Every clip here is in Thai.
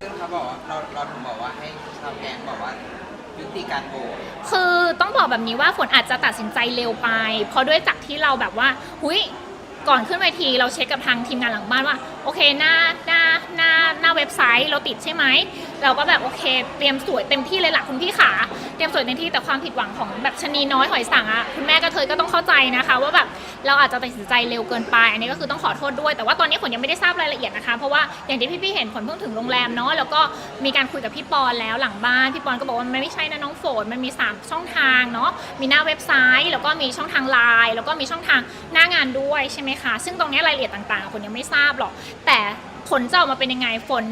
ซึ่งเขาบอกว่าเราเราถึงบอกว่าให้ชาวแกงบอกว่ายุติการโหวตคือต้องบอกแบบนี้ว่าฝนอาจจะตัดสินใจเร็วไป เพราะด้วยจากที่เราแบบว่า หุยก่อนขึ้นเวทีเราเช็คกับทางทีมงานหลังบ้านว่า โอเคหน้าหน้า ไซต์เราติดใช่ไหมเราก็แบบโอเค เตรียมสวยเต็มที่เลยหละคุณพี่ขาเตรียมสวยเต็มที่แต่ความผิดหวังของแบบชนีน้อยหอยสังอะคุณแม่ก็เธอก็ต้องเข้าใจนะคะ ว่าแบบเราอาจจะตัดสินใจเร็วเกินไป อันนี้ก็คือต้องขอโทษด้วย แต่ว่าตอนนี้ฝนยังไม่ได้ทราบรายละเอียดนะคะ เพราะว่าอย่างที่พี่ๆเห็นฝนเพิ่งถึงโรงแรมเนาะแล้วก็มีการคุยกับพี่ปอนแล้วหลังบ้านพี่ปอนก็บอกว่ามันไม่ใช่นะน้องฝนมันมี 3 ช่องทางเนาะมีหน้าเว็บไซต์ แล้วก็มีช่องทางไลน์แล้วก็มีช่องทางหน้างานด้วยใช่ไหมคะ ซึ่งตรงนี้รายละเอียดต่างๆฝนยังไม่ทราบหรอกแต่ผลจะออกมาเป็นยังไงฝน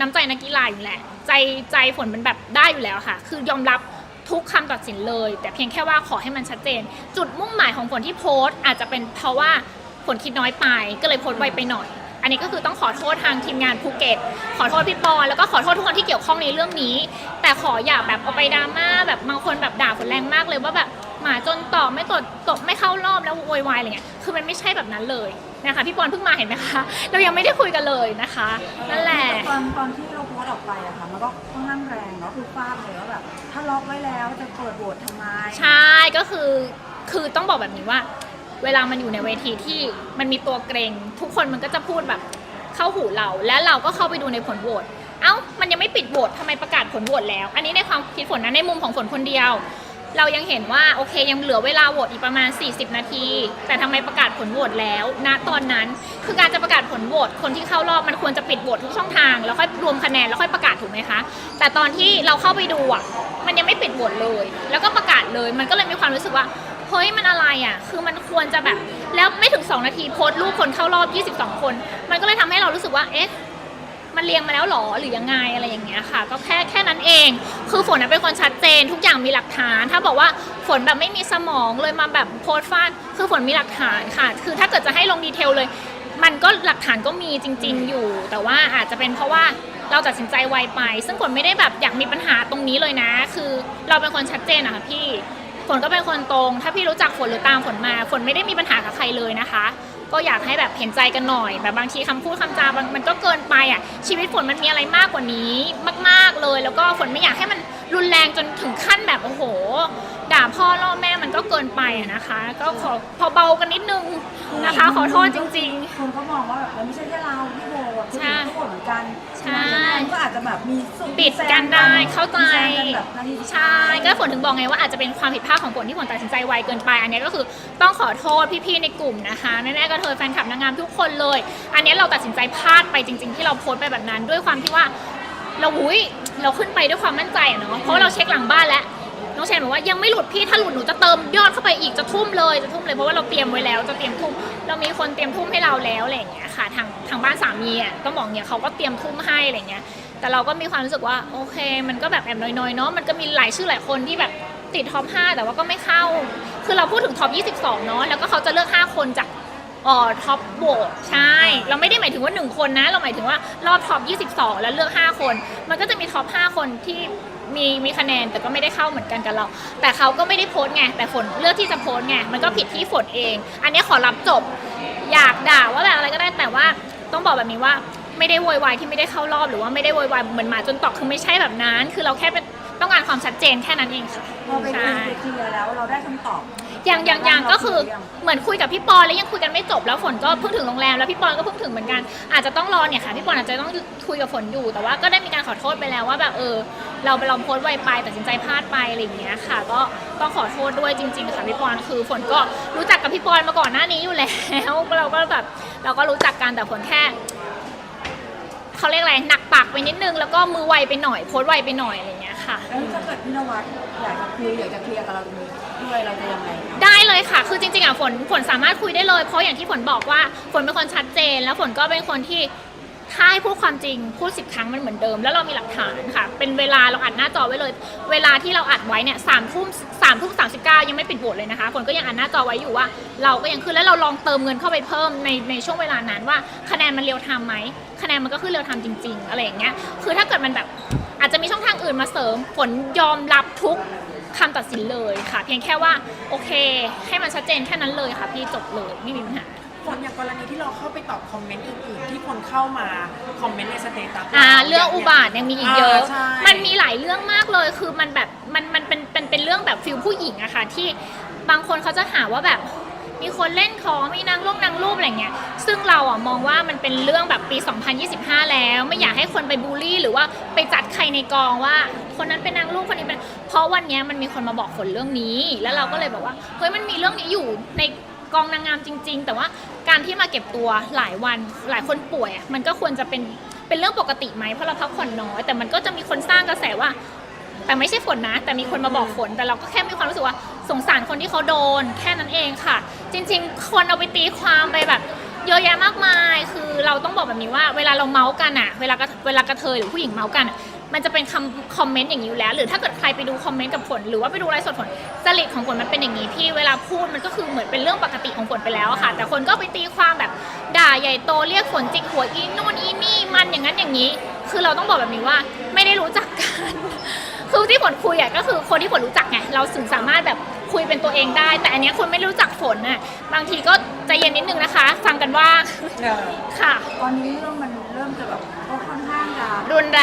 น้ำใจนักกีฬาอยู่แหละ ใจใจฝนมันแบบได้อยู่แล้วค่ะ คือยอมรับทุกคำตัดสินเลย แต่เพียงแค่ว่าขอให้มันชัดเจน จุดมุ่งหมายของฝนที่โพสต์ อาจจะเป็นเพราะว่าฝนคิดน้อยไป ก็เลยโพสต์ไวไปหน่อย อันนี้ก็คือต้องขอโทษทางทีมงานภูเก็ต ขอโทษพี่ปอนแล้วก็ขอโทษทุกคนที่เกี่ยวข้องในเรื่องนี้ แต่ขออย่าแบบเอาไปดราม่าแบบบางคนแบบด่าฝนแรงมากเลยว่าแบบหมาจนตอบไม่ตดตบไม่เข้ารอบแล้วโวยวายอะไรเงี้ยคือมันไม่ใช่แบบนั้นเลย นะคะพี่ปอนเพิ่งมาเห็นไหมคะ เรายังไม่ได้คุยกันเลยนะคะนั่นแหละ ตอนตอนที่เราโพสต์ออกไปอะค่ะมันก็ค่อนข้างแรงเนาะคือฟาดเลยว่าแบบถ้าล็อกไว้แล้วจะเปิดโหวตทำไม ใช่ก็คือคือต้องบอกแบบนี้ว่า เวลามันอยู่ในเวทีที่มันมีตัวเกรง ทุกคนมันก็จะพูดแบบเข้าหูเรา และเราก็เข้าไปดูในผลโหวตเอ้ามันยังไม่ปิดโหวตทำไมประกาศผลโหวตแล้ว อันนี้ในความคิดฝนนะในมุมของฝนคนเดียว เรายังเห็นว่าโอเคยังเหลือเวลาโหวตอีกประมาณ 40 นาที แต่ทำไมประกาศผลโหวตแล้วณตอนนั้น คือการจะประกาศผลโหวตคนที่เข้ารอบมันควรจะปิดโหวตทุกช่องทาง แล้วค่อยรวมคะแนนแล้วค่อยประกาศถูกไหมคะ แต่ตอนที่เราเข้าไปดูอะมันยังไม่ปิดโหวตเลย แล้วก็ประกาศเลยมันก็เลยมีความรู้สึกว่าเฮ้ยมันอะไรอะ คือมันควรจะแบบ แล้วไม่ถึง 2 นาทีโพสต์รูปคนเข้ารอบ 22 คน มันก็เลยทำให้เรารู้สึกว่า เอ๊ะ มันเรียงมาแล้วหรอหรือยังไงอะไรอย่างเงี้ยค่ะ ก็แค่แค่นั้นเอง คือฝนเป็นคนชัดเจน ทุกอย่างมีหลักฐาน ถ้าบอกว่าฝนแบบไม่มีสมองเลยมาแบบโพสต์ฟาดคือฝนมีหลักฐานค่ะ คือถ้าเกิดจะให้ลงดีเทลเลย มันก็หลักฐานก็มีจริง ๆ อยู่ แต่ว่าอาจจะเป็นเพราะว่าเราตัดสินใจไวไป ซึ่งฝนไม่ได้แบบอยากมีปัญหาตรงนี้เลยนะ คือเราเป็นคนชัดเจนอะค่ะพี่ฝนก็เป็นคนตรง ถ้าพี่รู้จักฝนหรือตามฝนมา ฝนไม่ได้มีปัญหากับใครเลยนะคะ ก็อยากให้แบบเห็นใจกันหน่อยแบบบางทีคำพูดคำจาบางมันก็เกินไปอะชีวิตฝนมันมีอะไรมากกว่านี้มาก ๆเลย แล้วก็ฝนไม่อยากให้มันรุนแรงจนถึงขั้นแบบโอ้โห ด่าพ่อล่อแม่มันก็เกินไปอะนะคะ ก็ขอพอเบากันนิดนึงนะคะ ขอโทษจริงคนเขามองว่าแบบมันไม่ใช่แค่เราที่โหวตคนใช่อื่นก็โหวตเหมือนกันใช่ มันก็อาจจะแบบมีสุ่มปิดกันได้เข้าใจแซงกันแบบนาทีสุดๆท้าใช่ย ก็ฝนถึงบอกไงว่าอาจจะเป็นความผิดพลาดของฝนที่ฝนตัดสินใจไวเกินไป อันนี้ก็คือต้องขอโทษพี่ๆในกลุ่มนะคะแม่ๆก็เธอแฟนคลับนางงามทุกคนเลย อันนี้เราตัดสินใจพลาดไปจริง ๆ ที่เราโพสต์ไปแบบนั้น ด้วยความที่ว่า เราหุยเราขึ้นไปด้วยความมั่นใจอะเนาะเพราะว่าเราเช็คหลังบ้านแล้ว น้องแชนบอกว่ายังไม่หลุดพี่ถ้าหลุดหนูจะเติมยอดเข้าไปอีกจะทุ่มเลยจะทุ่มเลยเพราะว่าเราเตรียมไว้แล้วจะเตรียมทุ่มเรามีคนเตรียมทุ่มให้เราแล้วอะไรอย่างเงี้ยค่ะทางทางบ้านสามีอะต้องบอกเนี่ยเขาก็เตรียมทุ่มให้อะไรเงี้ยแต่เราก็มีความรู้สึกว่าโอเค มันก็แบบแอบน้อยๆเนาะมันก็มีหลายชื่อหลายคนที่แบบติดท็อป5แต่ว่าก็ไม่เข้า คือเราพูดถึงท็อป22เนาะแล้วก็เขาจะเลือก 5 คนจาก อ๋อท็อปโหวตใช่ เราไม่ได้หมายถึงว่า 1 คนนะ เราหมายถึงว่ารอบท็อป 22 แล้วเลือก 5 คน มันก็จะมีท็อป 5 คนที่มีมีคะแนนแต่ก็ไม่ได้เข้าเหมือนกันกับเรา แต่เขาก็ไม่ได้โพสต์ไง แต่ฝนเลือกที่จะโพสต์ไง มันก็ผิดที่ฝนเอง อันนี้ขอรับจบ อยากด่าว่าแบบอะไรก็ได้แต่ว่าต้องบอกแบบนี้ว่าไม่ได้โวยวายที่ไม่ได้เข้ารอบหรือว่าไม่ได้โวยวายเหมือนหมาจนตอกคือไม่ใช่แบบนั้น คือเราแค่เป็นต้องการความชัดเจนแค่นั้นเองค่ะพอไปคุใช่ยไปเคลียร์แล้วเราได้คำตอบ อยังยังยังก็คือเหมือนคุยกับพี่ปอนแล้วยังคุยกันไม่จบแล้วฝนก็เพิ่งถึงโรงแรมแล้วพี่ปอนก็เพิ่งถึงเหมือนกัน อาจจะต้องรอเนี่ยค่ะพี่ปอนอาจจะต้องคุยกับฝนอยู่แต่ว่าก็ได้มีการขอโทษไปแล้วว่าแบบเออ เราไปลองโพสต์ไวไปตัดสินใจพลาดไปอะไรอย่างเงี้ยค่ะ ก็ต้องขอโทษด้วยจริง ๆ ค่ะพี่ปอนคือฝนก็รู้จักกับพี่ปอนมาก่อนหน้านี้อยู่แล้วเราก็แบบเราก็รู้จักกันแต่ฝนแค่เขาเรียกอะไรหนักปากไปนิดนึงแล้วก็มือไวไปหน่อยโพสต์ไวไปหน่อยอะไรอย่างเงี้ยค่ะ แล้วถ้าเกิดพี่นวัดอยากจะคุยอยากจะเคลียร์กับเราตรงนี้ ด้วยเราจะยังไงคะได้เลยค่ะ คือจริงๆอะฝนฝนสามารถคุยได้เลย เพราะอย่างที่ฝนบอกว่าฝนเป็นคนชัดเจน แล้วฝนก็เป็นคนที่ถ้าให้พูดความจริงพูดสิบครั้งมันเหมือนเดิม แล้วเรามีหลักฐานค่ะ เป็นเวลาเราอัดหน้าจอไว้เลย เวลาที่เราอัดไว้เนี่ยสามทุ่มสามทุ่มสามสิบเก้ายังไม่ปิดโหวตเลยนะคะฝนก็ยังอัดหน้าจอไว้อยู่ว่า เราก็ยังขึ้นแล้วเราลองเติมเงินเข้าไปเพิ่มในในช่วงเวลานั้นว่าคะแนนมันเรียวไทม์ไหมคะแนนมันก็ขึ้นเรียวไทม์จริง ๆ อะไรอย่างเงี้ยคือถ้าเกิดมันแบบอาจจะมีช่องทางอื่นมาเสริม ฝนยอมรับทุก คำตัดสินเลยค่ะ เพียงแค่ว่าโอเค ให้มันชัดเจนแค่นั้นเลยค่ะพี่จบเลยไม่มีปัญหาแฝนอย่างกรณีที่เราเข้าไปตอบคอมเมนต์อื่นๆที่คนเข้ามาคอมเมนต์ในสเตตัสอ่าเรื่องอุบาทยังมีอีกเยอะาใช่ มันมีหลายเรื่องมากเลย คือมันแบบมันมันเป็นเป็นเป็นเรื่องแบบฟิลผู้หญิงอะค่ะที่บางคนเขาจะหาว่าแบบ มีคนเล่นของมีนางลงนางรูปอะไรเงี้ย ซึ่งเราอะมองว่ามันเป็นเรื่องแบบปี 2025 แล้ว ไม่อยากให้คนไปบูลลี่ หรือว่าไปจัดใครในกองว่า คนนั้นเป็นนางรูปคนนี้เป็น เพราะวันเนี้ยมันมีคนมาบอกฝนเรื่องนี้ แล้วเราก็เลยบอกว่าเฮ้ยมันมีเรื่องนี้อยู่ในกองนางงามจริง ๆ แต่ว่าการที่มาเก็บตัวหลายวันหลายคนป่วยอะมันก็ควรจะเป็นเป็นเรื่องปกติไหมเพราะเราพักผ่อนน้อย แต่มันก็จะมีคนสร้างกระแสว่า แต่ไม่ใช่ฝนนะ แต่มีคนมาบอกฝนแต่เราก็แค่มีความรู้สึกว่า สงสารคนที่เขาโดนแค่นั้นเองค่ะ จริงๆ คนเอาไปตีความไปแบบเยอะแยะมากมาย คือเราต้องบอกแบบนี้ว่าเวลาเราเมาส์กันอะเวลากระเวลากระเทยหรือผู้หญิงเมาส์กันอะมันจะเป็นคำคอมเมนต์อย่างนี้อยู่แล้ว หรือถ้าเกิดใครไปดูคอมเมนต์กับฝนหรือว่าไปดูไลฟ์สดฝนจริตของฝนมันเป็นอย่างนี้พี่เวลาพูดมันก็คือเหมือนเป็นเรื่องปกติของฝนไปแล้วอะค่ะ แต่คนก็ไปตีความแบบด่าใหญ่โตเรียกฝนจิกหัวอีนู่นอีนี่มันอย่างนั้นอย่างนี้ คือเราต้องบอกแบบนี้ว่าไม่ได้รู้จักกัน คือที่ฝนคุยอะก็คือคนที่ฝนรู้จักไงเราถึงสามารถแบบคุยเป็นตัวเองได้ แต่อันเนี้ยคนไม่รู้จักฝนน่ะบางทีก็ใจเย็นนิดนึงนะคะ ฟังกันว่างเออค่ะ ตอนนี้เรื่องมันเริ่มจะแบบก็ค่อนข้างจะรุนแร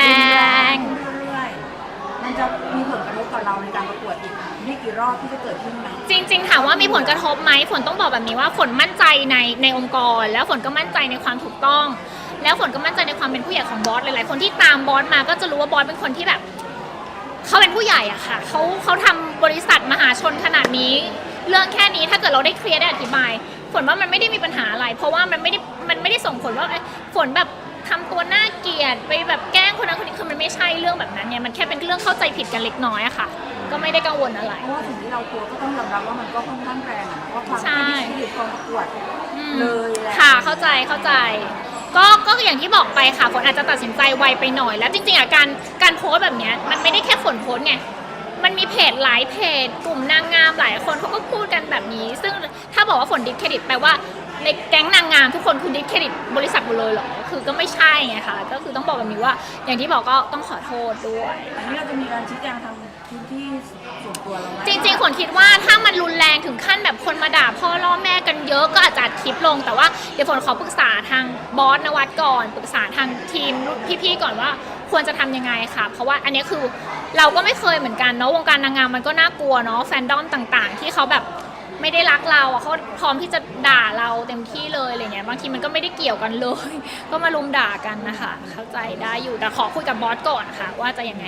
งเรื่อยๆมันจะมีผลกระทบต่อเราในการประกวดอีกไม่กี่รอบที่จะเกิดขึ้นไหมจริงๆถามว่ามีผลกระทบไหมฝนต้องบอกแบบนี้ว่าฝนมั่นใจในในองค์กร แล้วฝนก็มั่นใจในความถูกต้อง แล้วฝนก็มั่นใจในความเป็นผู้ใหญ่ของบอสหลายๆคนที่ตามบอสมาก็จะรู้ว่าบอสเป็นคนที่แบบ เขาเป็นผู้ใหญ่อะค่ะเขาเขาทำบริษัทมหาชนขนาดนี้ เรื่องแค่นี้ถ้าเกิดเราได้เคลียร์ได้อธิบาย ฝนว่ามันไม่ได้มีปัญหาอะไร เพราะว่ามันไม่ได้มันไม่ได้ส่งผลว่าเอ้ยฝนแบบทำตัวน่าเกลียดไปแบบแกล้งคนนั้นคนนี้คือมันไม่ใช่เรื่องแบบนั้นเนี่ยมันแค่เป็นเรื่องเข้าใจผิดกันเล็กน้อยอะค่ะ ก็ไม่ได้กังวลอะไร เพราะว่าสิ่งที่เรากลัวก็ต้องยอมรับว่ามันก็ค่อนข้างแรงอะนะว่าความใช่ที่ดิบกองประกวดอืมเลยแหละ ค่ะเข้าใจเข้าใจ ก็ก็อย่างที่บอกไปค่ะฝนอาจจะตัดสินใจไวไปหน่อย แล้วจริงๆอะการการโพสต์แบบเนี้ยมันไม่ได้แค่ฝนโพสต์ไงมันมีเพจหลายเพจ กลุ่มนางงามหลายคนเขาก็พูดกันแบบนี้ ซึ่งถ้าบอกว่าฝนดิสเครดิตแปลว่า ในแก๊งนางงามทุกคนคือดิสเครดิตบริษัทหมดเลยเหรอ คือก็ไม่ใช่ไงค่ะก็คือต้องบอกแบบนี้ว่า อย่างที่บอกก็ต้องขอโทษด้วย อันนี้เราจะมีการชี้แจงทางพื้นที่ส่วนตัวเราไหมจริงๆฝนคิดว่าถ้ามันรุนแรงถึงขั้นแบบคนมาด่าพ่อล่อแม่กันเยอะก็อาจจะอัดคลิปลง แต่ว่าเดี๋ยวฝนขอปรึกษาทางบอสนวัดก่อนปรึกษาทางทีมพี่ๆก่อนว่าควรจะทำยังไงค่ะ เพราะว่าอันนี้คือเราก็ไม่เคยเหมือนกันเนาะวงการนางงามมันก็น่ากลัวเนาะแฟนดอมต่างๆ ที่เขาแบบ ไม่ได้รักเราอะเขาพร้อมที่จะด่าเราเต็มที่เลยอะไรเงี้ยบางทีมันก็ไม่ได้เกี่ยวกันเลย ก็มาลุมด่ากันนะคะเข้าใจได้อยู่แต่ขอคุยกับบอสก่อนค่ะ ว่าจะยังไง